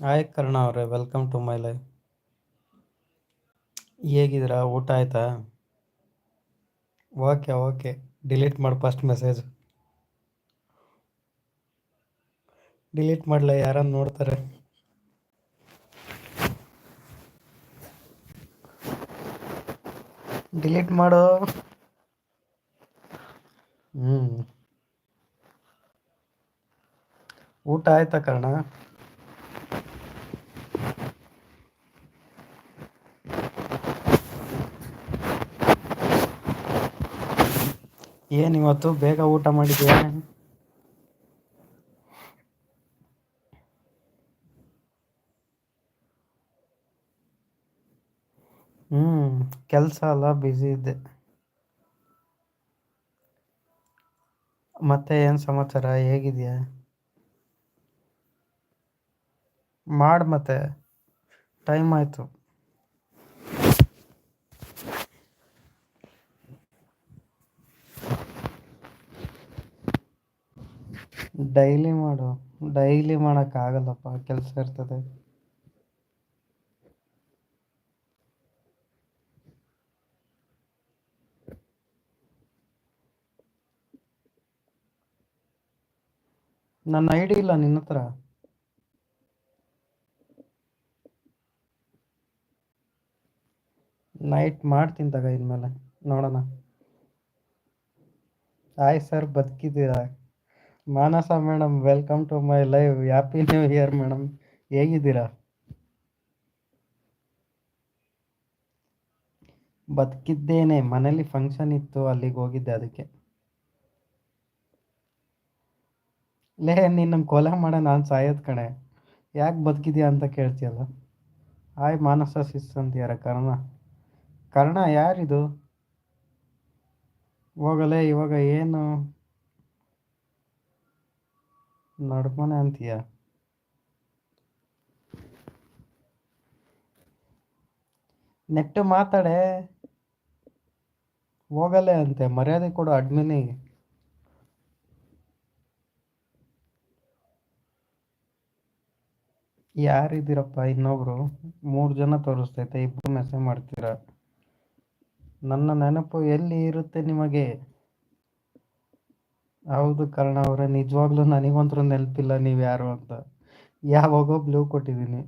Hi Karna ಅವರೇ welcome to my life ಹೇಗಿದ್ದೀರಾ? ಊಟ ಆಯ್ತಾ? ಓಕೆ ಓಕೆ ಡಿಲೀಟ್ ಮಾಡಿ ಫಸ್ಟ್ ಮೆಸೇಜ್ ಡಿಲೀಟ್ ಮಾಡಲ? ಯಾರನ್ನು ನೋಡ್ತಾರೆ? ಡಿಲೀಟ್ ಮಾಡು. ಹ್ಞೂ ಊಟ ಆಯ್ತಾ ಕರ್ಣ? ಏನು ಇವತ್ತು ಬೇಗ ಊಟ ಮಾಡಿದ್ಯಾ? ಹ್ಞೂ ಕೆಲಸ ಅಲ್ಲ ಬ್ಯುಸಿ ಇದ್ದೆ. ಮತ್ತೆ ಏನು ಸಮಾಚಾರ, ಹೇಗಿದೆಯಾ? ಮಾಡ್ ಮತ್ತೆ ಟೈಮ್ ಆಯಿತು. ಡೈಲಿ ಮಾಡು. ಡೈಲಿ ಮಾಡೋಕ್ಕಾಗಲ್ಲಪ್ಪ, ಕೆಲಸ ಇರ್ತದೆ. ನನ್ನ ಐ ಡಿ ಇಲ್ಲ ನಿನ್ನ ಹತ್ರ? ನೈಟ್ ಮಾಡ್ತೀನಿ ತಗ ಇನ್ಮೇಲೆ. ನೋಡೋಣ. ಆಯ್ತು sir ಬದುಕಿದ್ದೀರಾ? Manasa madam welcome to my live happy new year madam. ಹೇಗಿದ್ದೀರಾ? ಬದುಕಿದ್ದೇನೆ. ಮನೇಲಿ ಫಂಕ್ಷನ್ ಇತ್ತು, ಅಲ್ಲಿಗೆ ಹೋಗಿದ್ದೆ ಅದಕ್ಕೆ. ಲೇ ನಿನ್ನ ಕೊಲೆ ಮಾಡ, ನಾನು ಸಾಯೋದು ಕಣೆ. ಯಾಕೆ ಬದುಕಿದ್ಯಾ ಅಂತ ಕೇಳ್ತೀಯಲ್ಲ? ಹಾಯ್ ಮಾನಸ ಸಿಸ್ ಅಂತೀಯಾರ ಕರ್ಣ. ಕರ್ಣ, ಯಾರಿದು? ಹೋಗಲೇ, ಇವಾಗ ಏನು? ನಡ್ಮನೆ ಅಂತೀಯ? ನೆಟ್ಟು ಮಾತಾಡೆ. ಹೋಗಲ್ಲ ಅಂತೆ, ಮರ್ಯಾದೆ ಕೊಡು ಅಡ್ಮಿನಿಗೆ. ಯಾರಿದ್ದೀರಪ್ಪ ಇನ್ನೊಬ್ರು? ಮೂರು ಜನ ತೋರಿಸ್ತೈತೆ ಇಬ್ಬರು ಮೆಸೇಜ್ ಮಾಡ್ತೀರಾ? ನನ್ನ ನೆನಪು ಎಲ್ಲಿ ಇರುತ್ತೆ ನಿಮಗೆ? ಹೌದು ಕರ್ಣ ಅವ್ರೆ, ನಿಜವಾಗ್ಲೂ ನನಗಂತೂ ನೆನಪಿಲ್ಲ ನೀವು ಯಾರು ಅಂತ. ಯಾವಾಗೋ ಬ್ಲೂ ಕೊಟ್ಟಿದ್ದೀನಿ.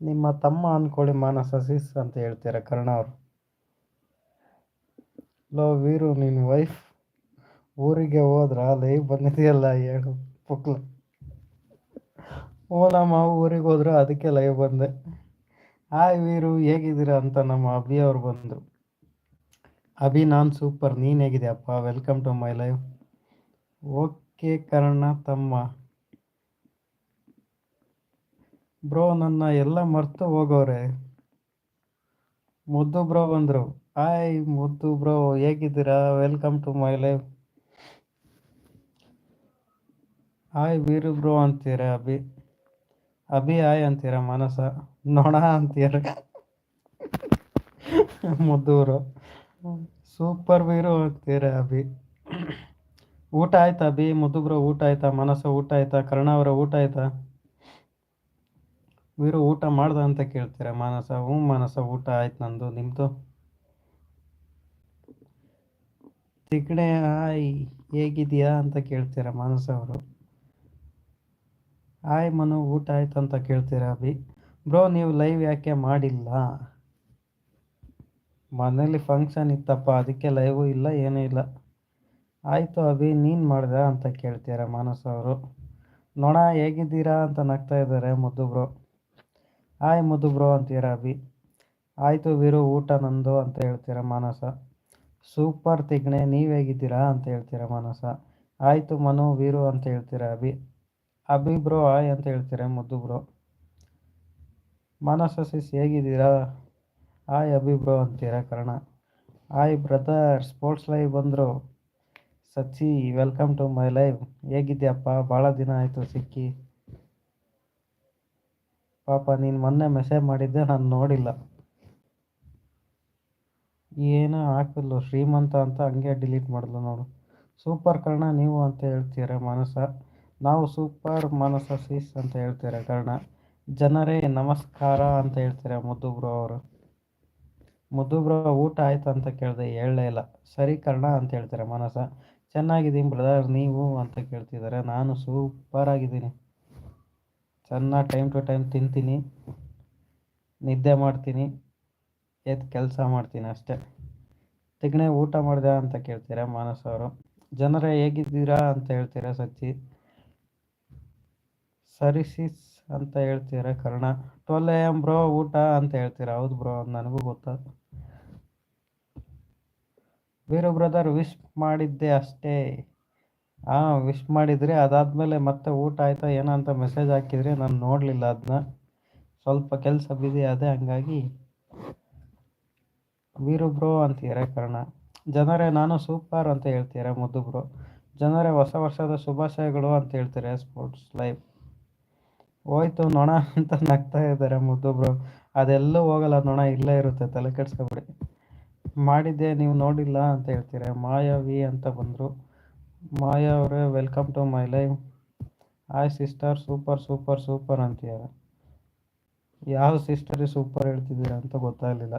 ನಿಮ್ಮ ತಮ್ಮ ಅನ್ಕೊಳ್ಳಿ ಮಾನಸ ಸಿಸ್ ಅಂತ ಹೇಳ್ತೀರ ಕರ್ಣ ಅವರು. ಲೋ ವೀರು ನಿನ್ನ ವೈಫ್ ಊರಿಗೆ ಹೋದ್ರ ಲೈವ್ ಬಂದಿದೆಯಲ್ಲ ಹೇಳು, ಪುಕ್ಲ. ಓ ನಮ್ಮ ಊರಿಗೆ ಹೋದ್ರು ಅದಕ್ಕೆ ಲೈವ್ ಬಂದೆ. ಹಾಯ್ ವೀರು, ಹೇಗಿದ್ದೀರಾ ಅಂತ ನಮ್ಮ ಅಭಿ ಅವ್ರು ಬಂದರು. ಅಭಿ ನಾನು ಸೂಪರ್, ನೀನು ಹೇಗಿದೆಯಪ್ಪ welcome to my live okay Karna, ತಮ್ಮ. ಬ್ರೋ, ನನ್ನ ಎಲ್ಲ ಮರ್ತು ಹೋಗೋರೆ. ಮುದ್ದು ಬ್ರೋ ಬಂದರು. ಹಾಯ್ ಮುದ್ದು ಬ್ರೋ, ಹೇಗಿದ್ದೀರಾ? Welcome to my live hi Veeru bro ಅಂತೀರ, ಅಭಿ? ಅಭಿ ಹಾಯ್ ಅಂತೀರ ಮನಸ ನೋಣ ಅಂತೀರ? ಮುದ್ದೂರು ಸೂಪರ್ ವೀರು ಹೋಗ್ತೀರಾ ಅಭಿ? ಊಟ ಆಯ್ತಾ ಬಿ ಮುದುಗ್ರ ಊಟ ಆಯ್ತಾ? ಮನಸ ಊಟ ಆಯ್ತಾ? ಕರ್ಣ ಅವರ ಊಟ ಆಯ್ತಾ? ವೀರು ಊಟ ಮಾಡ್ದ ಅಂತ ಕೇಳ್ತೀರಾ? ಮಾನಸ ಹ್ಞೂ ಮಾನಸ ಊಟ ಆಯ್ತು ನಂದು. ನಿಮ್ಮದು ತಿಗಣೆ ಹಾಯ್ ಹೇಗಿದೆಯಾ ಅಂತ ಕೇಳ್ತೀರಾ ಮಾನಸ ಅವರು? ಹಾಯ್ ಮನು, ಊಟ ಆಯ್ತು ಅಂತ ಕೇಳ್ತೀರಾ ಅಭಿ? ಬ್ರೋ, ನೀವು ಲೈವ್ ಯಾಕೆ ಮಾಡಿಲ್ಲ? ಮನೇಲಿ ಫಂಕ್ಷನ್ ಇತ್ತಪ್ಪ, ಅದಕ್ಕೆ ಲೈವು ಇಲ್ಲ, ಏನೂ ಇಲ್ಲ. ಆಯಿತು ಅಭಿ, ನೀನು ಮಾಡ್ದಾ ಅಂತ ಕೇಳ್ತೀರ ಮಾನಸ ಅವರು. ನೋಣ ಹೇಗಿದ್ದೀರಾ ಅಂತ ನಗ್ತಾ ಇದ್ದಾರೆ ಮುದ್ದು ಬ್ರೋ ಹಾಯ್ ಮುದ್ದು ಬ್ರೋ ಅಂತೀರ ಅಭಿ? ಆಯಿತು ವೀರು, ಊಟ ನಂದು ಅಂತ ಹೇಳ್ತೀರ ಮಾನಸ? ಸೂಪರ್ ತಿಗ್ಣೆ, ನೀವು ಹೇಗಿದ್ದೀರಾ ಅಂತ ಹೇಳ್ತೀರ ಮಾನಸ? ಆಯಿತು ಮನು, ವೀರು ಅಂತ ಹೇಳ್ತೀರ ಅಭಿ? ಅಭಿ ಬ್ರೋ ಆಯ್ ಅಂತ ಹೇಳ್ತೀರ ಮುದ್ದು ಬ್ರೋ ಮಾನಸ ಸಿಸ್ ಹೇಗಿದ್ದೀರಾ? ಆಯ್ ಅಭಿ ಬ್ರೋ ಅಂತೀರ Karna. Hi brother, sports live ಬಂದರು. Sachi welcome to my live. ಹೇಗಿದ್ಯಪ್ಪ? ಭಾಳ ದಿನ ಆಯಿತು ಸಿಕ್ಕಿ. ಪಾಪ, ನೀನು ಮೊನ್ನೆ ಮೆಸೇಜ್ ಮಾಡಿದ್ದೆ, ನಾನು ನೋಡಿಲ್ಲ. ಏನೋ ಹಾಕಿಲ್ಲ ಶ್ರೀಮಂತ ಅಂತ ಹಂಗೆ ಡಿಲೀಟ್ ಮಾಡಿದ್ಲು ನೋಡು. ಸೂಪರ್ ಕರ್ಣ, ನೀವು ಅಂತ ಹೇಳ್ತೀರ ಮನಸ ನಾವು ಸೂಪರ್ ಮನಸ ಸೀಸ್ ಅಂತ ಹೇಳ್ತೀರ ಕರ್ಣ. ಜನರೇ, ನಮಸ್ಕಾರ ಅಂತ ಹೇಳ್ತೀರ ಮುದ್ದು ಬ್ರೋ ಅವರು. ಮುದ್ದು ಬ್ರೋ ಊಟ ಆಯ್ತು ಅಂತ ಕೇಳಿದೆ, ಹೇಳಲೇ ಇಲ್ಲ. ಸರಿ ಕರ್ಣ ಅಂತ ಹೇಳ್ತಾರೆ ಮಾನಸ. ಚೆನ್ನಾಗಿದ್ದೀನಿ ಬ್ರದರ್ ನೀವು ಅಂತ ಕೇಳ್ತಿದ್ದಾರೆ. ನಾನು ಸೂಪರ್ ಆಗಿದ್ದೀನಿ. ಚೆನ್ನಾಗಿ ಟೈಮ್ ಟು ಟೈಮ್ ತಿಂತೀನಿ. ನಿದ್ದೆ ಮಾಡ್ತೀನಿ. ಎದ್ದು ಕೆಲಸ ಮಾಡ್ತೀನಿ ಅಷ್ಟೇ. ತಿಗಣೆ ಊಟ ಮಾಡಿದೆ ಅಂತ ಕೇಳ್ತೀರಾ? ಮಾನಸ ಅವರು. ಜನರೇ ಹೇಗಿದ್ದೀರಾ? ಅಂತ ಹೇಳ್ತೀರಾ ಸಚಿ ಸರಿ ಸಿಸ್ ಅಂತ ಹೇಳ್ತೀರಾ Karna. Twelve A M bro ಊಟ ಅಂತ ಹೇಳ್ತೀರಾ? ಹೌದು ಬ್ರೋ ನನಗೂ ಗೊತ್ತಾ. ವೀರು ಬ್ರದರ್ ವಿಶ್ ಮಾಡಿದ್ದೆ ಅಷ್ಟೇ. ಹಾಂ ವಿಶ್ ಮಾಡಿದ್ರಿ ಅದಾದಮೇಲೆ ಮತ್ತೆ ಊಟ ಆಯ್ತಾ ಏನೋ ಅಂತ ಮೆಸೇಜ್ ಹಾಕಿದ್ರಿ ನಾನು ನೋಡಲಿಲ್ಲ ಅದನ್ನ ಸ್ವಲ್ಪ ಕೆಲಸ ಬಿಸಿ ಅದೇ ಹಂಗಾಗಿ ವೀರು ಬ್ರೋ ಅಂತೀರ ಕರ್ಣ ಜನರೇ ನಾನು ಸೂಪರ್ ಅಂತ ಹೇಳ್ತೀರ ಮುದ್ದು ಬ್ರೋ ಜನರೇ ಹೊಸ ವರ್ಷದ ಶುಭಾಶಯಗಳು ಅಂತ ಹೇಳ್ತಾರೆ ಸ್ಪೋರ್ಟ್ಸ್ ಲೈಫ್ ಹೋಯ್ತು ನೊಣ ಅಂತ ನಗ್ತಾ ಇದ್ದಾರೆ ಮುದ್ದು ಬ್ರೋ ಅದೆಲ್ಲೂ ಹೋಗಲ್ಲ ನೊಣ ಇಲ್ಲೇ ಇರುತ್ತೆ ತಲೆ ಕೆಡ್ಸ್ಕೊಬಿಡಿ. ಮಾಡಿದ್ದೆ, ನೀವು ನೋಡಿಲ್ಲ ಅಂತ ಹೇಳ್ತೀರಾ. ಮಾಯಾವಿ ಅಂತ ಬಂದರು. ಮಾಯಾ ಅವರೇ welcome to my life hi sister super super super ಅಂತೀಯಾರ ಯಾವ ಸಿಸ್ಟರ್ ಸೂಪರ್ ಹೇಳ್ತಿದ್ದೀರಾ ಅಂತ ಗೊತ್ತಾಗಲಿಲ್ಲ.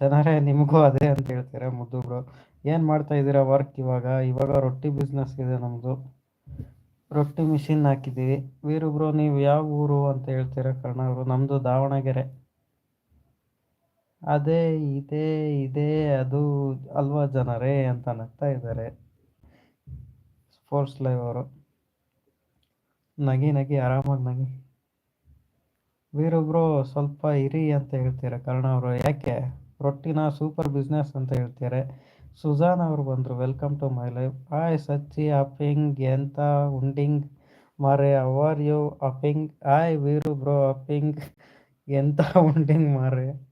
ಜನರೇ, ನಿಮಗೂ ಅದೇ ಅಂತ ಹೇಳ್ತೀರಾ, ಮುದ್ದು ಏನು ಮಾಡ್ತಾ ಇದ್ದೀರಾ ವರ್ಕ್ ಇವಾಗ? ಇವಾಗ ರೊಟ್ಟಿ ಬಿಸ್ನೆಸ್ ಇದೆ ನಮ್ಮದು ರೊಟ್ಟಿ ಮಿಷಿನ್ ಹಾಕಿದ್ದೀವಿ. ವೀರು ಬ್ರೋ, ನೀವು ಯಾವ ಊರು ಅಂತ ಹೇಳ್ತೀರಾ ಕರ್ಣವರು ನಮ್ಮದು ದಾವಣಗೆರೆ. ಅದೇ, ಇದೇ ಇದೇ, ಅದು ಅಲ್ವಾ ಜನರೇ ಅಂತ ನಗ್ತಾ ಇದ್ದಾರೆ. ಸ್ಪೋರ್ಟ್ಸ್ ಲೈವ್ ಅವರು. ನಗಿ ನಗಿ, ಆರಾಮಾಗಿ ನಗಿ. ವೀರೊಬ್ರು, ಸ್ವಲ್ಪ ಇರಿ ಅಂತ ಹೇಳ್ತಾರೆ? ಕರ್ಣ ಅವರು, ಯಾಕೆ? ರೊಟ್ಟಿನ ಸೂಪರ್ ಬಿಸ್ನೆಸ್ ಅಂತ ಹೇಳ್ತಾರೆ? ಸುಜಾನ್ ಅವರು ಬಂದರು welcome to my life hi Sachi ಅಪ್ಪಿಂಗ್ ಎಂತ, ಉಂಡಿಂಗ್, ಮಾರೆ ಅವರ್ ಯು ಅಪಿಂಗ್ ಆಯ್ ವೀರು ಬ್ರೋ ಅಪ್ಪಿಂಗ್ ಎಂತ, ಉಂಡಿಂಗ್, ಮಾರೆ.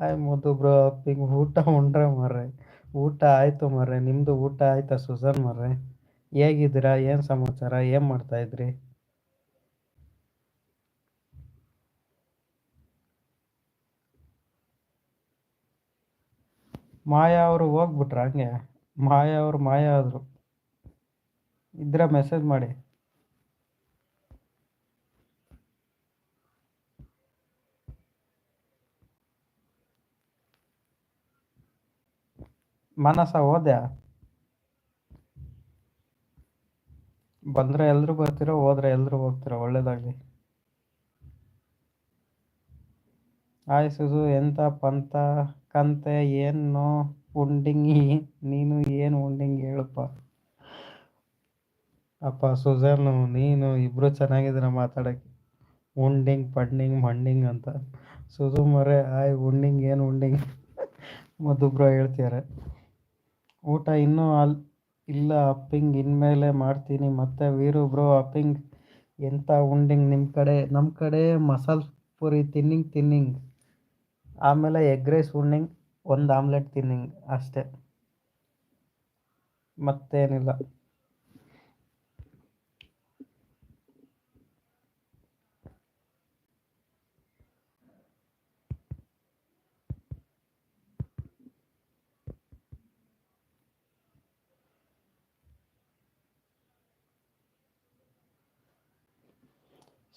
ಹಾಯ್ ಮುದ್ದು ಬ್ರೋ ಅಪ್ಪಿಗೆ ಊಟ ಉಂಡ್ರೆ ಮಾರ್ರೆ. ಊಟ ಆಯಿತು ಮಾರ್ರೆ. ನಿಮ್ಮದು ಊಟ ಆಯ್ತಾ ಸುಜಾನ್ ಮಾರ್ರೆ? ಹೇಗಿದ್ದೀರಾ? ಏನು ಸಮಾಚಾರ? ಏನು ಮಾಡ್ತಾಯಿದ್ರಿ ಮಾಯಾ ಅವರು ಹೋಗ್ಬಿಟ್ರ ಹಂಗೆ? ಮಾಯಾ ಅವರು ಮಾಯಾ ಆದರು. ಇದ್ರೆ ಮೆಸೇಜ್ ಮಾಡಿ. ಮನಸ ಓದ್ಯಾ ಬಂದ್ರೆ ಎಲ್ರು ಬರ್ತೀರೋ, ಹೋದ್ರೆ ಎಲ್ರು ಹೋಗ್ತೀರೋ, ಒಳ್ಳೇದಾಗಲಿ. ಹಾಯ್ ಸುಜು, ಎಂತ ಪಂತ, ಕಂತೆ, ಏನು ಉಂಡಿಂಗಿ? ನೀನು ಏನು ಉಂಡಿಂಗ್ ಹೇಳಪ್ಪ? ಅಪ್ಪ ಸುಜಾನು, ನೀನು ಇಬ್ರು ಚೆನ್ನಾಗಿದ್ದೀರ ಮಾತಾಡಕ್ಕೆ. ಉಂಡಿಂಗ್, ಪಂಡಿಂಗ್, ಮಂಡಿಂಗ್ ಅಂತ. ಸುಜು ಮರೆ, ಆಯ್ ಉಂಡಿಂಗ್, ಏನು ಉಂಡಿಂಗ್? ಮತ್ತೊಬ್ರು ಹೇಳ್ತಿದ್ದಾರೆ ಊಟ ಇನ್ನೂ ಇಲ್ಲ ಅಪ್ಪಿಂಗ್ ಇನ್ಮೇಲೆ ಮಾಡ್ತೀನಿ. ಮತ್ತೆ ವೀರು ಬ್ರೋ, ಅಪ್ಪಿಂಗ್ ಎಂತ ಉಂಡಿಂಗ್ ನಿಮ್ಮ ಕಡೆ? ನಮ್ಮ ಕಡೆ ಮಸಾಲೆ ಪುರಿ ತಿನ್ನಿಂಗ್ ತಿನ್ನಿಂಗ್. ಆಮೇಲೆ ಎಗ್ ರೈಸ್ ಉಣ್ಣಿಂಗ್ ಒಂದು ಆಮ್ಲೆಟ್ ತಿನ್ನಿಂಗ್ ಅಷ್ಟೇ. ಮತ್ತೇನಿಲ್ಲ.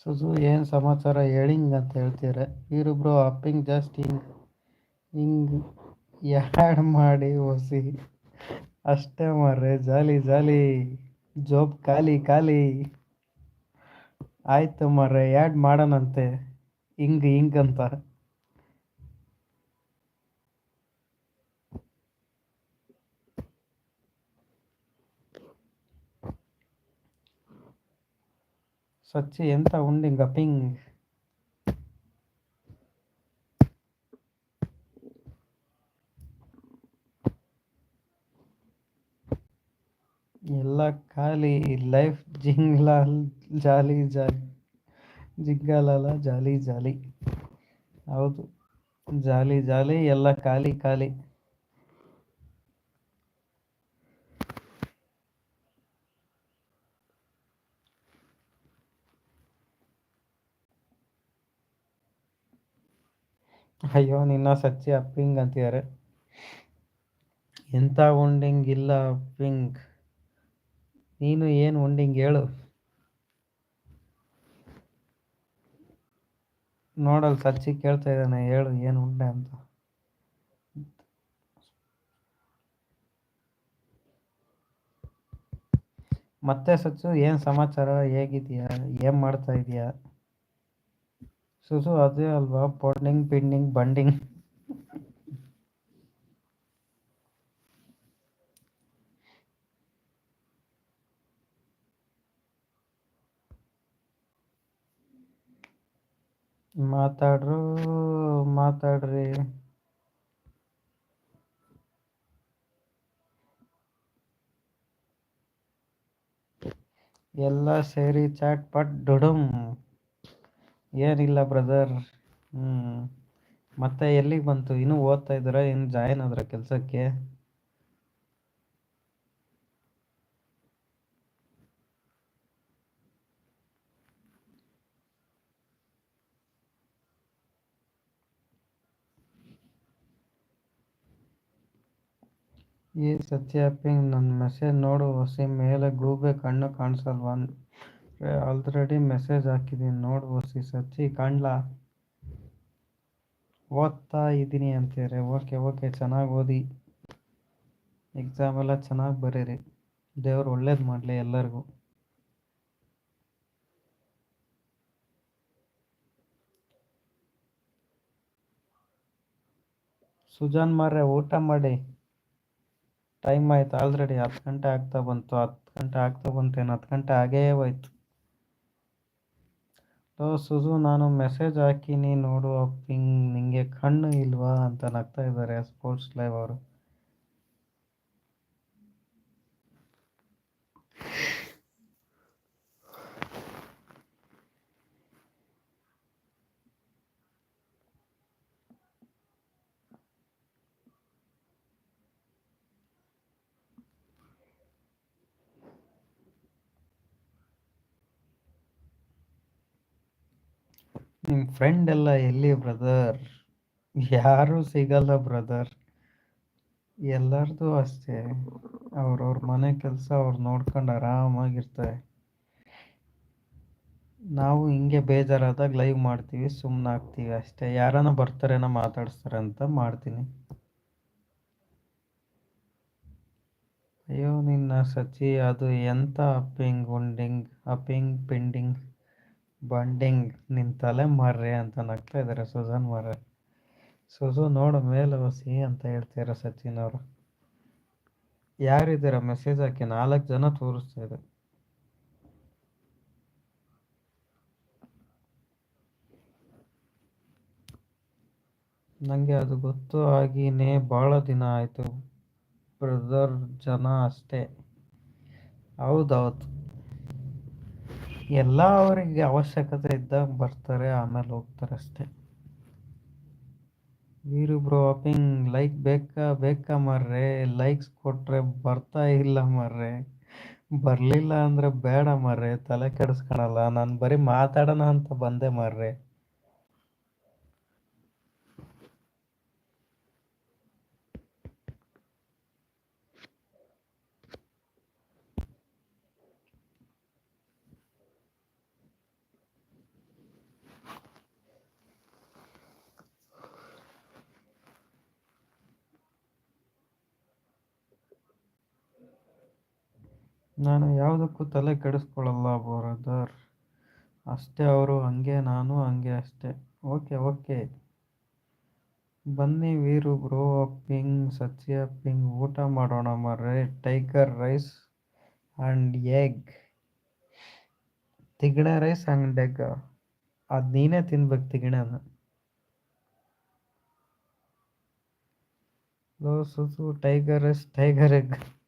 ಸುಜು, ಏನು ಸಮಾಚಾರ? ಹೇಳಿಂಗ್ ಅಂತ ಹೇಳ್ತೀರ? ಬ್ರೋ ಅಪ್ಪಿಂಗ್ ಜಸ್ಟ್ ಹಿಂಗ್ ಹಿಂಗ್ ಯಾಡ್ ಮಾಡಿ ಹೊಸಿ ಅಷ್ಟೇ ಮಾರ್ರೆ, ಜಾಲಿ ಜಾಲಿ. ಜೋಬ್ ಖಾಲಿ ಖಾಲಿ. ಆಯ್ತು ಮಾರ್ರೆ, ಯಾಡ್ ಮಾಡೋಣಂತೆ? ಹಿಂಗ್ ಹಿಂಗ್ ಅಂತ. వచ్చి ఎంత ఉంది ఇంకా పింగ్ ಎಲ್ಲ ಖಾಲಿ ಲೈಫ್ ಜಿಂಗ್ಲಾಲ್ ಜಾಲಿ ಜಾಲಿ ಜಿಗ್ಗಾಲಲ್ಲ ಜಾಲಿ ಜಾಲಿ ಹೌದು ಜಾಲಿ ಜಾಲಿ ಎಲ್ಲ ಖಾಲಿ ಖಾಲಿ ಅಯ್ಯೋ, ನಿನ್ನ ಸಚ್ಚಿ ಅಪ್ಪಿಂಗ್ ಅಂತಿದ್ದಾರೆ. ಎಂಥ ಉಂಡಿಂಗ್ ಇಲ್ಲ ಅಪ್ಪಿಂಗ್. ನೀನು ಏನು ಉಂಡಿಂಗ್ ಹೇಳು. ನೋಡಲ್, ಸಚ್ಚಿ ಕೇಳ್ತಾ ಇದ್ದಾನೆ, ಹೇಳು ಏನು ಉಂಡೆ ಅಂತ. ಮತ್ತೆ ಸಚ್ಚು, ಏನು ಸಮಾಚಾರ, ಹೇಗಿದೆಯಾ, ಏನು ಮಾಡ್ತಾ ಇದೀಯಾ? ಸುಸು ಅದೇ ಅಲ್ವಾ? ಪೊಡ್ನಿಂಗ್ ಪಿಂಡಿಂಗ್ ಬಂಡಿಂಗ್. ಮಾತಾಡ್ರು ಮಾತಾಡ್ರಿ. ಎಲ್ಲ ಸೇರಿ ಚಾಟ್ ಪಟ್ ಡುಡುಮ್. ಏನಿಲ್ಲ ಬ್ರದರ್ ಹ್ಮ್. ಮತ್ತೆ ಎಲ್ಲಿಗೆ ಬಂತು? ಇನ್ನು ಓದ್ತಾ ಇದ್ದೀರಾ? ಏನು ಜಾಯಿನ್ ಆದ್ರ ಕೆಲಸಕ್ಕೆ? ಈ ಸತ್ಯಾಪಿಂಗ್ ನನ್ನ ಮೆಸೇಜ್ ನೋಡು ಹೊಸಿ ಮೇಲೆ ಗೂಬೆ ಕಣ್ಣು ಕಾಣಿಸಲ್ವಾ? ಆಲ್ರೆಡಿ ಮೆಸೇಜ್ ಹಾಕಿದ್ದೀನಿ ನೋಡ್ಬೋದು ಸಿ ಸಚ್ಚಿ, ಕಾಣ್ಲಾ? ಓದ್ತಾ ಇದ್ದೀನಿ ಅಂತೀರಿ ಓಕೆ ಓಕೆ, ಚೆನ್ನಾಗಿ ಓದಿ. ಎಕ್ಸಾಮ್ ಎಲ್ಲ ಚೆನ್ನಾಗಿ ಬರೀರಿ. ದೇವ್ರು ಒಳ್ಳೇದು ಮಾಡಲಿ ಎಲ್ಲರಿಗೂ. ಸುಜಾನ್ ಮಾರ್ರೆ, ಊಟ ಮಾಡಿ. ಟೈಮ್ ಆಯ್ತು. ಆಲ್ರೆಡಿ ಹತ್ತು ಗಂಟೆ ಆಗ್ತಾ ಬಂತು. ಹತ್ತು ಗಂಟೆ ಆಗ್ತಾ ಬಂತೇನು ಹತ್ತು ಗಂಟೆ ಆಗೇ ಹೋಯ್ತು. ಓ ಸುಜು, ನಾನು ಮೆಸೇಜ್ ಹಾಕಿನಿ, ನೋಡು ಪಿಂಗ್ ನಿಂಗೆ ಕಣ್ಣು ಇಲ್ವಾ? ಅಂತ ನಗ್ತಾ ಇದ್ದಾರೆ ಸ್ಪೋರ್ಟ್ಸ್ ಲೈವ್ ಅವರು. ನಿಮ್ಮ ಫ್ರೆಂಡ್ ಎಲ್ಲ ಎಲ್ಲಿ ಬ್ರದರ್ ಯಾರೂ ಸಿಗಲ್ಲ ಬ್ರದರ್ ಎಲ್ಲರದು ಅಷ್ಟೇ. ಅವ್ರವ್ರ ಮನೆ ಕೆಲಸ ಅವ್ರು ನೋಡ್ಕೊಂಡು ಆರಾಮಾಗಿರ್ತಾರೆ. ನಾವು ಹಿಂಗೆ ಬೇಜಾರಾದಾಗ ಲೈವ್ ಮಾಡ್ತೀವಿ ಸುಮ್ಮನೆ ಆಗ್ತೀವಿ ಅಷ್ಟೇ. ಯಾರನ್ನ ಬರ್ತಾರೇನೋ ಮಾತಾಡಿಸ್ತಾರೆ ಅಂತ ಮಾಡ್ತೀನಿ. ಅಯ್ಯೋ, ನಿನ್ನ ಸಚಿ, ಅದು ಎಂಥ ಅಪ್ಪಿಂಗ್, ಉಂಡಿಂಗ್, ಅಪ್ಪಿಂಗ್, ಪಿಂಡಿಂಗ್? ಬಂಡಿಂಗ್ ನಿನ್ನ ತಲೆ ಮಾರ್ರೆ ಅಂತ ನಗ್ತಾ ಇದ್ದಾರೆ ಸುಜನ್ ಮಾರ್ರೆ. ಸುಜು ನೋಡು ಮೇಲೆ ಹೊಸಿ ಅಂತ ಹೇಳ್ತಾರೆ ಸಚಿನ್ ಅವರು. ಯಾರಿದ್ದೀರ ಮೆಸೇಜ್ ಹಾಕಿ? ನಾಲ್ಕು ಜನ ತೋರಿಸ್ತಾ ಇದೆ. ನನಗೆ ಅದು ಗೊತ್ತು ಆಗಿನೇ ಭಾಳ ದಿನ ಆಯಿತು. ಬ್ರದರ್ ಜನ ಅಷ್ಟೇ. ಹೌದೌದು ಎಲ್ಲ ಅವರಿಗೆ ಅವಶ್ಯಕತೆ ಇದ್ದಾಗ ಬರ್ತಾರೆ, ಆಮೇಲೆ ಹೋಗ್ತಾರೆ ಅಷ್ಟೇ. ವೀರು ಬ್ರೋ ಲೈಕ್ ಬೇಕಾ ಬೇಕಾ ಮರ್ರೆ? ಲೈಕ್ಸ್ ಕೊಟ್ರೆ ಬರ್ತಾ ಇಲ್ಲ ಮರ್ರೆ. ಬರಲಿಲ್ಲ ಅಂದರೆ ಬೇಡ ಮರ್ರೆ, ತಲೆ ಕೆಡಿಸ್ಕೊಳಲ್ಲ. ನಾನು ಬರೀ ಮಾತಾಡೋಣ ಅಂತ ಬಂದೆ ಮರ್ರೆ. ನಾನು ಯಾವುದಕ್ಕೂ ತಲೆ ಕೆಡಿಸ್ಕೊಳ್ಳಲ್ಲ, ಬ್ರದರ್. ಅಷ್ಟೇ ಅವರು, ಹಂಗೆ ನಾನು ಹಂಗೆ ಅಷ್ಟೇ. Okay okay. ಬನ್ನಿ ವೀರು ಬ್ರೋ, ಪಿಂಗ್, ಸತ್ಯ ಪಿಂಗ್, ಊಟ ಮಾಡೋಣ ಮರ್ರೆ. Tiger rice and egg. ತಿಗಣೆ ರೈಸ್ ಆ್ಯಂಡ್ ಎಗ್. ಅದು ನೀನೇ ತಿನ್ಬೇಕು ತಿಗಣೆನ. ಲೋ ಸುಸು, ಟೈಗರ್ ರೈಸ್, ಟೈಗರ್ ಎಗ್.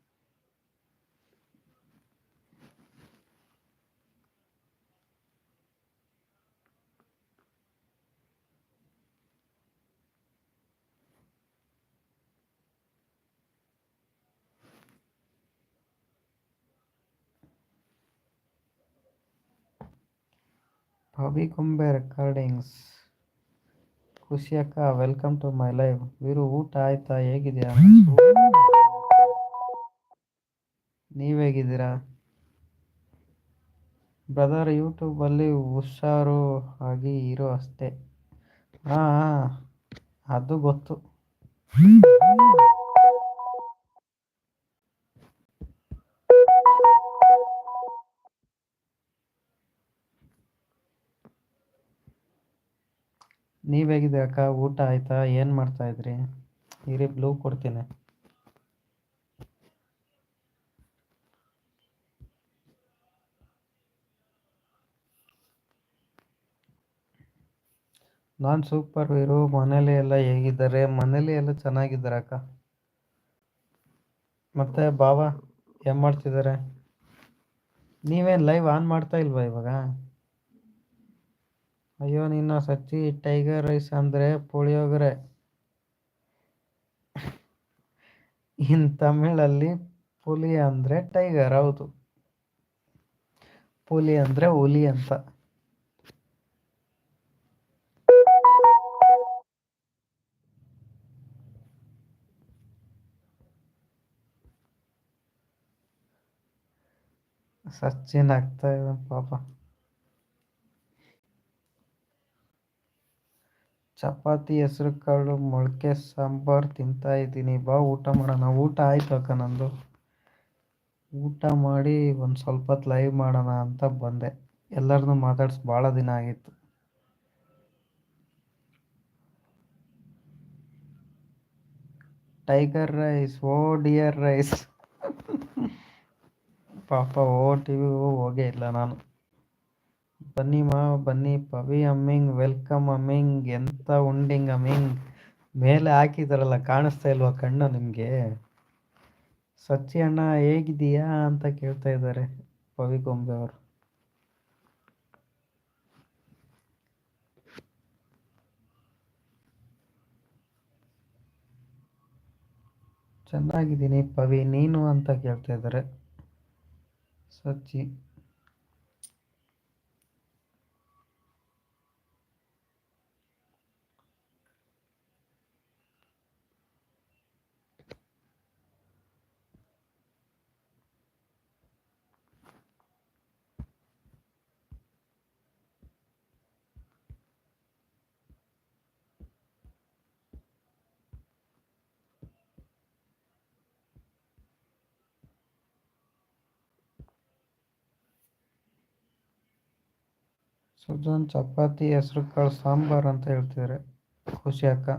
ಭವಿ ಕುಂಬೆ ರೆಕಾರ್ಡಿಂಗ್ಸ್ ಖುಷಿ ಅಕ್ಕ welcome to my live Veeru ಊಟ ಆಯ್ತಾ? ಹೇಗಿದ್ಯಾ ನೀವು ಹೇಗಿದ್ದೀರಾ? ಬ್ರದರ್ ಯೂಟ್ಯೂಬಲ್ಲಿ ಹುಷಾರು ಆಗಿ ಇರೋ ಅಷ್ಟೇ. ಹಾಂ, ಅದು ಗೊತ್ತು. ನೀವು ಹೇಗಿದ್ದೀರ ಅಕ್ಕ? ಊಟ ಆಯ್ತಾ? ಏನು ಮಾಡ್ತಾ ಇದ್ರಿ ಇರಿ ಬ್ಲೂ ಕೊಡ್ತೀನಿ. ನಾನು ಸೂಪರ್ ಇರು. ಮನೇಲಿ ಎಲ್ಲ ಹೇಗಿದ್ದಾರೆ? ಮನೇಲಿ ಎಲ್ಲ ಚೆನ್ನಾಗಿದ್ದಾರೆ ಅಕ್ಕ? ಮತ್ತೆ ಬಾವ, ಏನು ಮಾಡ್ತಿದ್ದಾರೆ? ನೀವೇನು ಲೈವ್ ಆನ್ ಮಾಡ್ತಾ ಇಲ್ವಾ ಇವಾಗ? ಅಯ್ಯೋ, ನಿನ್ನ ಸಚ್ಚಿ ಟೈಗರ್ ರೈಸ್ ಅಂದರೆ ಪುಳಿಯೋಗರೆ. ಇನ್ ತಮಿಳಲ್ಲಿ ಪುಲಿ ಅಂದರೆ ಟೈಗರ್, ಹೌದು. ಪುಲಿ ಅಂದರೆ ಹುಲಿ ಅಂತ. ಸಚಿನ್ ಆಗ್ತಾ ಇದೆ ಪಾಪ. ಚಪಾತಿ ಹೆಸರು ಕಾಳು ಮೊಳಕೆ, ಸಾಂಬಾರು ತಿಂತಾ ಇದ್ದೀನಿ. ಬಾ, ಊಟ ಮಾಡೋಣ. ಊಟ ಆಯಿತು ಅಕ್ಕ ನಂದು. ಊಟ ಮಾಡಿ ಒಂದು ಸ್ವಲ್ಪ ಹೊತ್ತು ಲೈವ್ ಮಾಡೋಣ ಅಂತ ಬಂದೆ. ಎಲ್ಲರನ್ನೂ ಮಾತಾಡ್ಸಿ, ಭಾಳ ದಿನ ಆಗಿತ್ತು. Tiger rice oh dear rice ಪಾಪ, ಓ ಟಿ ವಿ ಹೋಗೇ ಇಲ್ಲ ನಾನು. ಬನ್ನಿ ಮಾ, ಬನ್ನಿ. ಪವಿ ಅಮ್ಮಿಂಗ್, ವೆಲ್ಕಮ್ ಅಮ್ಮಿಂಗ್. ಎಂತ ಉಂಡಿಂಗ್ ಅಮ್ಮಿಂಗ್? ಮೇಲೆ ಹಾಕಿದಾರಲ್ಲ, ಕಾಣಿಸ್ತಾ ಇಲ್ವಾ ಕಣ್ಣು ನಿಮಗೆ? ಸಚ್ಚಿ ಅಣ್ಣ ಹೇಗಿದೀಯಾ ಅಂತ ಕೇಳ್ತಾ ಇದ್ದಾರೆ ಪವಿ ಗೊಂಬೆ ಅವರು. ಚೆನ್ನಾಗಿದ್ದೀನಿ ಪವಿ, ನೀನು ಅಂತ ಕೇಳ್ತಾ ಇದ್ದಾರೆ ಸಚ್ಚಿ. ಸುಜಾನ್ ಚಪಾತಿ, ಹೆಸರು ಕಾಳು, ಸಾಂಬಾರು ಅಂತ ಹೇಳ್ತಿದ್ದಾರೆ ಖುಷಿ ಅಕ್ಕ.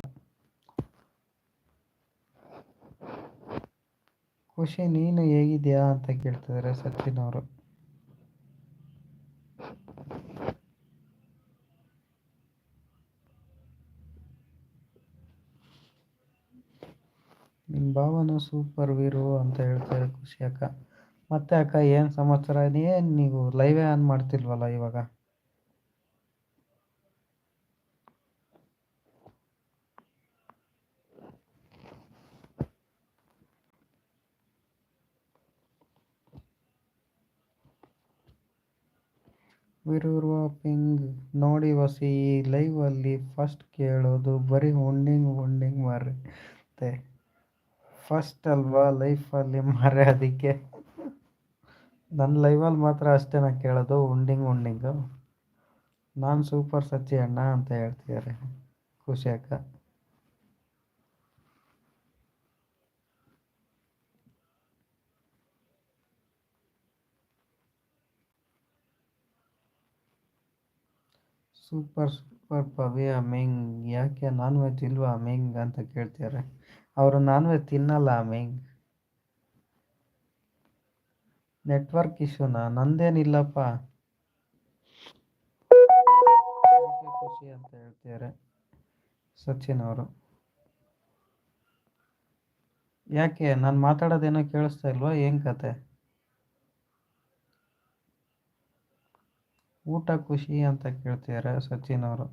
ಖುಷಿ, ನೀನು ಹೇಗಿದ್ಯಾ ಅಂತ ಕೇಳ್ತಿದ್ದಾರೆ ಸಚಿನ್ ಅವರು ನಿಮ್ಮ ಭಾವನ ಸೂಪರ್ ವೀರು ಅಂತ ಹೇಳ್ತಾರೆ ಖುಷಿ ಅಕ್ಕ. ಮತ್ತೆ ಅಕ್ಕ, ಏನು ಸಮಾಚಾರ? ಏನು ನೀವು ಲೈವೇ ಆನ್ ಮಾಡ್ತಿಲ್ವಲ್ಲ ಇವಾಗ? ವಿರುವಾಪಿಂಗ್ ನೋಡಿ ವಸಿ, ಈ ಲೈವಲ್ಲಿ ಫಸ್ಟ್ ಕೇಳೋದು ಬರೀ ಉಂಡಿಂಗ್ ಉಂಡಿಂಗ್ ಮಾರುತ್ತೆ ಫಸ್ಟ್ ಅಲ್ವಾ ಲೈಫಲ್ಲಿ ಅದಕ್ಕೆ ನನ್ನ ಲೈವಲ್ಲಿ ಮಾತ್ರ ಅಷ್ಟೇ ನಾ ಕೇಳೋದು ಉಂಡಿಂಗ್ ಉಂಡಿಂಗು ನಾನು ಸೂಪರ್ ಸಚಿ ಅಣ್ಣ ಅಂತ ಹೇಳ್ತಿದ್ದಾರೆ ಖುಷಿ ಅಕ್ಕ. ಸೂಪರ್ ಸೂಪರ್ ಪವಿ, ಅಮಿಂಗ್. ಯಾಕೆ ನಾನ್ ವೆಜ್ ಇಲ್ವಾ ಅಮಿಂಗ್ ಅಂತ ಕೇಳ್ತಾರೆ ಅವರು ನಾನ್ ವೆಜ್ ತಿನ್ನಲ್ಲ ಅಮಿಂಗ್. ನೆಟ್ವರ್ಕ್ ಇಶ್ಯೂನಾ? ನಂದೇನಿಲ್ಲಪ್ಪ. ಖುಷಿ ಅಂತ ಹೇಳ್ತಿದ್ದಾರೆ ಸಚಿನ್ ಅವರು. ಯಾಕೆ? ನಾನು ಮಾತಾಡೋದೇನೋ ಕೇಳಿಸ್ತಾ ಇಲ್ವಾ? ಏನು ಕತೆ? ಊಟ ಖುಷಿ ಅಂತ ಕೇಳ್ತಿದ್ದಾರೆ ಸಚಿನ್ ಅವರು.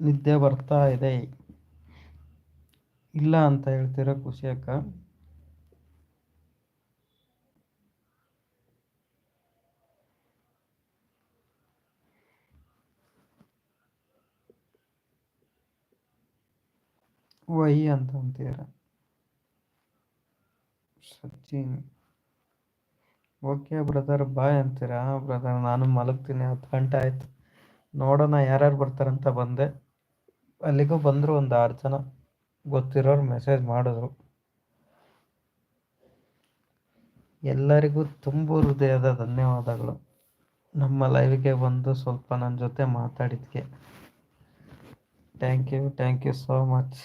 ನಿದ್ದೆ ಬರ್ತಾ ಇದೆ. ಇಲ್ಲ ಅಂತ ಹೇಳ್ತೀರಾ ಖುಷಿ ಅಕ್ಕ ವೈ ಅಂತ ಅಂತೀರ? ಸಚಿನ್. ಓಕೆ ಬ್ರದರ್, ಬಾಯ್ ಅಂತೀರಾ? ಬ್ರದರ್, ನಾನು ಮಲಗ್ತೀನಿ, ಹತ್ತು ಗಂಟೆ ಆಯ್ತು. ನೋಡೋಣ ಯಾರ್ಯಾರು ಬರ್ತಾರಂತ ಬಂದೆ. ಅಲ್ಲಿಗೂ ಬಂದರು ಒಂದು ಆರು ಜನ. ಗೊತ್ತಿರೋರು ಮೆಸೇಜ್ ಮಾಡಿದ್ರು. ಎಲ್ಲರಿಗೂ ತುಂಬು ಹೃದಯದ ಧನ್ಯವಾದಗಳು. ನಮ್ಮ ಲೈವ್ಗೆ ಬಂದು ಸ್ವಲ್ಪ ನನ್ನ ಜೊತೆ ಮಾತಾಡಿದ್ಕೆ. Thank you thank you so much